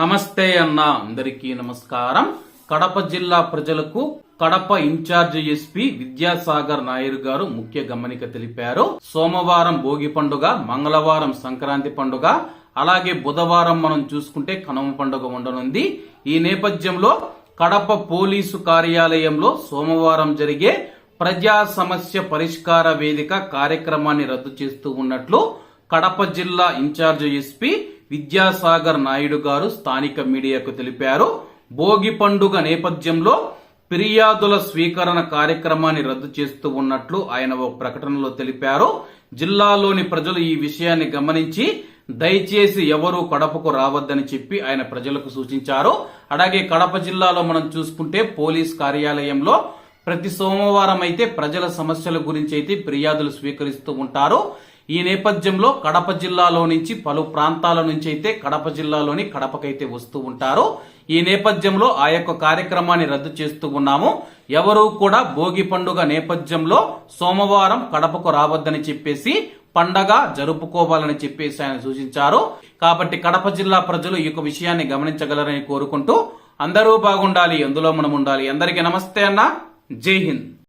నమస్తే అన్న అందరికీ నమస్కారం. కడప జిల్లా ప్రజలకు కడప ఇన్ఛార్జ్ ఎస్పీ విద్యాసాగర్ నాయర్ గారు ముఖ్య గమనిక తెలిపారు. సోమవారం భోగి పండుగ మంగళవారం సంక్రాంతి పండుగ అలాగే బుధవారం మనం చూసుకుంటే కనుమ పండుగ ఉండనుంది. ఈ నేపథ్యంలో కడప పోలీసు కార్యాలయంలో సోమవారం జరిగే ప్రజా సమస్య పరిష్కార వేదిక కార్యక్రమాన్ని రద్దు చేస్తూ ఉన్నట్లు కడప జిల్లా ఇన్ఛార్జ్ ఎస్పీ విద్యాసాగర్ నాయుడు గారు స్థానిక మీడియాకు తెలిపారు. భోగి పండుగ నేపథ్యంలో ఫిర్యాదుల స్వీకరణ కార్యక్రమాన్ని రద్దు చేస్తూ ఉన్నట్లు ఆయన ఒక ప్రకటనలో తెలిపారు. జిల్లాలోని ప్రజలు ఈ విషయాన్ని గమనించి దయచేసి ఎవరూ కడపకు రావద్దని చెప్పి ఆయన ప్రజలకు సూచించారు. అలాగే కడప జిల్లాలో మనం చూసుకుంటే పోలీస్ కార్యాలయంలో ప్రతి సోమవారం అయితే ప్రజల సమస్యల గురించి అయితే ఫిర్యాదులు స్వీకరిస్తూ ఉంటారు. ఈ నేపథ్యంలో కడప జిల్లాలో నుంచి పలు ప్రాంతాల నుంచి అయితే కడప జిల్లాలోని కడపకైతే వస్తూ ఉంటారు. ఈ నేపథ్యంలో ఆ యొక్క కార్యక్రమాన్ని రద్దు చేస్తూ ఉన్నాము. ఎవరూ కూడా భోగి పండుగ నేపథ్యంలో సోమవారం కడపకు రావద్దని చెప్పేసి పండగ జరుపుకోవాలని చెప్పేసి ఆయన సూచించారు. కాబట్టి కడప జిల్లా ప్రజలు ఈ యొక్క విషయాన్ని గమనించగలరని కోరుకుంటూ అందరూ బాగుండాలి అందులో మనం ఉండాలి అందరికీ నమస్తే అన్న. జై హింద్.